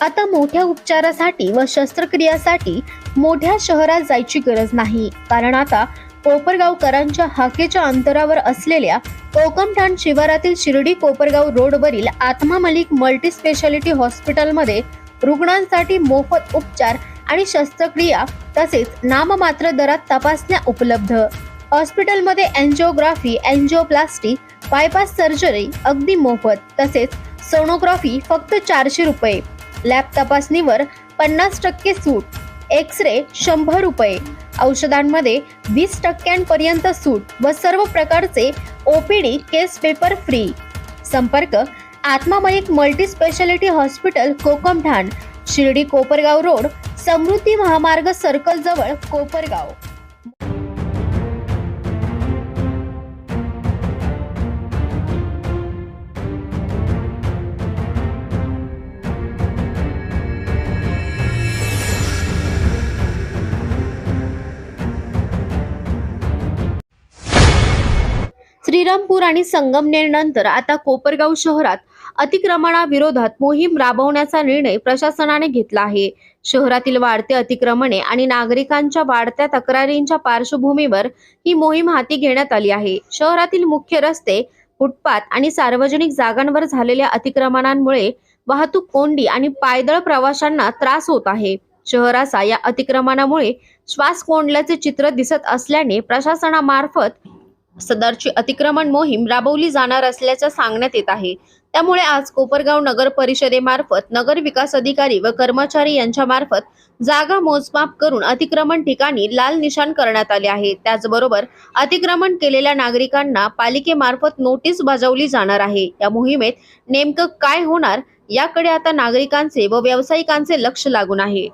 आता मोठ्या उपचारासाठी व शस्त्रक्रियासाठी मोठ्या शहरात जायची गरज नाही. कारण आता कोपरगावकरांच्या हाकेच्या अंतरावर असलेल्या कोकमठाण शिवारातील शिर्डी कोपरगाव रोडवरील आत्मा मलिक मल्टी स्पेशालिटी हॉस्पिटलमध्ये रुग्णांसाठी मोफत उपचार आणि शस्त्रक्रिया तसेच नाममात्र दरात तपासण्या उपलब्ध. हॉस्पिटलमध्ये अँजिओग्राफी अँजिओप्लास्टी बायपास सर्जरी अगदी मोफत तसेच सोनोग्राफी फक्त चारशे रुपये. लॅब तपासणीवर पन्नास टक्के सूट एक्स रे शंभर रुपये. औषधांमध्ये वीस टक्क्यांपर्यंत सूट व सर्व प्रकारचे ओपीडी केस पेपर फ्री. संपर्क आत्मामयिक multi speciality hospital Kokamthan Shirdi Kopargaon road Samruddhi Mahamarg circle जवळ कोपरगाव. श्रीरामपूर आणि संगमनेर नंतर आता कोपरगाव शहरात अतिक्रमणाविरोधात मोहीम राबवण्याचा निर्णय प्रशासनाने घेतला आहे. शहरातील वाढते अतिक्रमणे आणि नागरिकांच्या वाढत्या तक्रारींच्या पार्श्वभूमीवर ही मोहीम हाती घेण्यात आली आहे. शहरातील मुख्य रस्ते फुटपाथ आणि सार्वजनिक जागांवर झालेल्या अतिक्रमणांमुळे वाहतूक कोंडी आणि पायदळ प्रवाशांना त्रास होत आहे. शहराचा या अतिक्रमणामुळे श्वास कोंडल्याचे चित्र दिसत असल्याने प्रशासनामार्फत सदरची अतिक्रमण मोहीम राबवली जाणार असल्याचं सांगण्यात येत आहे. त्यामुळे आज कोपरगाव नगर परिषदेमार्फत नगर विकास अधिकारी व कर्मचारी यांच्या मार्फत जागा मोजमाप करून अतिक्रमण ठिकाणी लाल निशाण करण्यात आले आहे. त्याचबरोबर अतिक्रमण केलेल्या नागरिकांना पालिकेमार्फत नोटीस बजावली जाणार आहे. या मोहिमेत नेमकं काय होणार याकडे आता नागरिकांचे व व्यावसायिकांचे लक्ष लागून आहे.